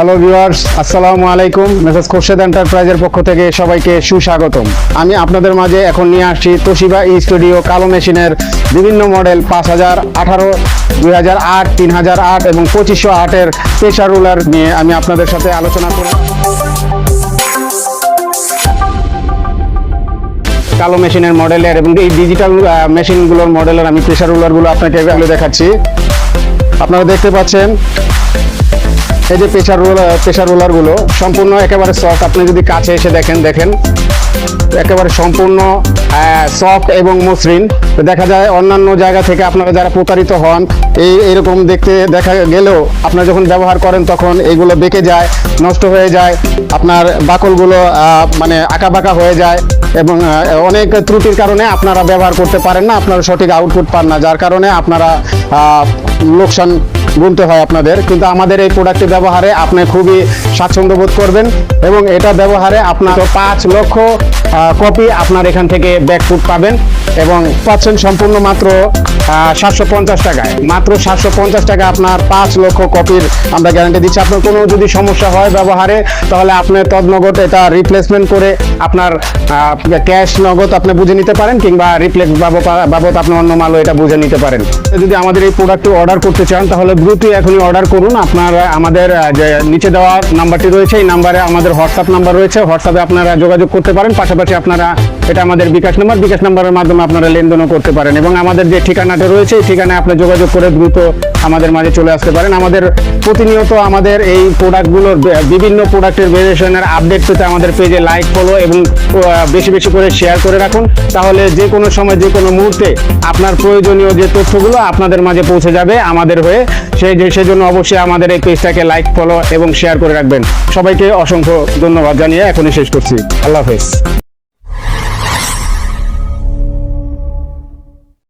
Hello viewers আসসালামু আলাইকুম message Khorshed এন্টারপ্রাইজের পক্ষ থেকে সবাইকে সুস্বাগতম। আমি আপনাদের মাঝে এখন নিয়ে আসছি তোশিবা ই স্টুডিও কালো মেশিনের বিভিন্ন মডেল পাঁচ হাজার আঠারো, দুই হাজার আট, তিন হাজার আট এবং পঁচিশশো আটের প্রেশার রুলার নিয়ে আমি আপনাদের সাথে আলোচনা করি। কালো মেশিনের মডেলের এবং এই ডিজিটাল মেশিনগুলোর মডেলের আমি প্রেশার রুলারগুলো আপনাকে দেখাচ্ছি। আপনারা দেখতে পাচ্ছেন এই যে প্রেশার রোলার প্রেশার রোলারগুলো সম্পূর্ণ একেবারে সফট আপনি যদি কাছে এসে দেখেন দেখেন। একেবারে সম্পূর্ণ সফট এবং মসৃণ। তো দেখা যায় অন্যান্য জায়গা থেকে আপনারা যারা প্রতারিত হন, এই, এরকম দেখতে দেখা গেলেও আপনারা যখন ব্যবহার করেন, তখন এইগুলো বেঁকে যায়, নষ্ট হয়ে যায়। আপনার বাকলগুলো মানে আঁকা বাঁকা হয়ে যায় এবং অনেক ত্রুটির কারণে আপনারা ব্যবহার করতে পারেন না, আপনারা সঠিক আউটপুট পান না। যার কারণে আপনারা লোকসান গুনতে হয় আপনাদের। কিন্তু আমাদের এই প্রোডাক্টটি ব্যবহারে আপনি খুবই স্বাচ্ছন্দ্য বোধ করবেন এবং এটা ব্যবহারে আপনার পাঁচ লক্ষ কপি আপনার এখান থেকে ব্যাকফুট পাবেন এবং পাচ্ছেন সম্পূর্ণ মাত্র সাতশো পঞ্চাশ টাকায়। মাত্র সাতশো পঞ্চাশ টাকা আপনার পাঁচ লক্ষ কপির আমরা গ্যারান্টি দিচ্ছি। আপনার কোনো যদি সমস্যা হয় ব্যবহারে, তাহলে আপনি তদনগদ এটা রিপ্লেসমেন্ট করে আপনার ক্যাশ নগদ আপনি বুঝে নিতে পারেন কিংবা রিপ্লেস বাবদ আপনি অন্য মালও এটা বুঝে নিতে পারেন। যদি আমাদের এই প্রোডাক্টটি অর্ডার করতে চান, তাহলে দ্রুতই এখনই অর্ডার করুন। আপনার, আমাদের যে নিচে দেওয়া নাম্বারটি রয়েছে, এই নাম্বারে আমাদের হোয়াটসঅ্যাপ নাম্বার রয়েছে। হোয়াটসঅ্যাপে আপনারা যোগাযোগ করতে পারেন। পাশাপাশি আপনারা এটা আমাদের বিকাশ নাম্বার। বিকাশ নাম্বারের মাধ্যমে আপনারা লেনদেনও করতে পারেন এবং আমাদের যে ঠিকানাটা রয়েছে, এই ঠিকানায় আপনি যোগাযোগ করে দ্রুত আমাদের মাঝে চলে আসতে পারেন। আমাদের প্রতিনিয়ত আমাদের এই প্রোডাক্টগুলোর বিভিন্ন প্রোডাক্টের ভেরিয়েশনের আপডেট পেতে আমাদের পেজে লাইক ফলো এবং বেশি বেশি করে শেয়ার করে রাখুন। তাহলে যে কোনো সময়, যে কোনো মুহূর্তে আপনার প্রয়োজনীয় যে তথ্যগুলো আপনাদের মাঝে পৌঁছে যাবে আমাদের হয়ে। সেই সেজন্য অবশ্যই আমাদের এই পেজটাকে লাইক ফলো এবং শেয়ার করে রাখবেন। সবাইকে অসংখ্য ধন্যবাদ জানিয়ে এখনই শেষ করছি। আল্লাহ হাফেজ।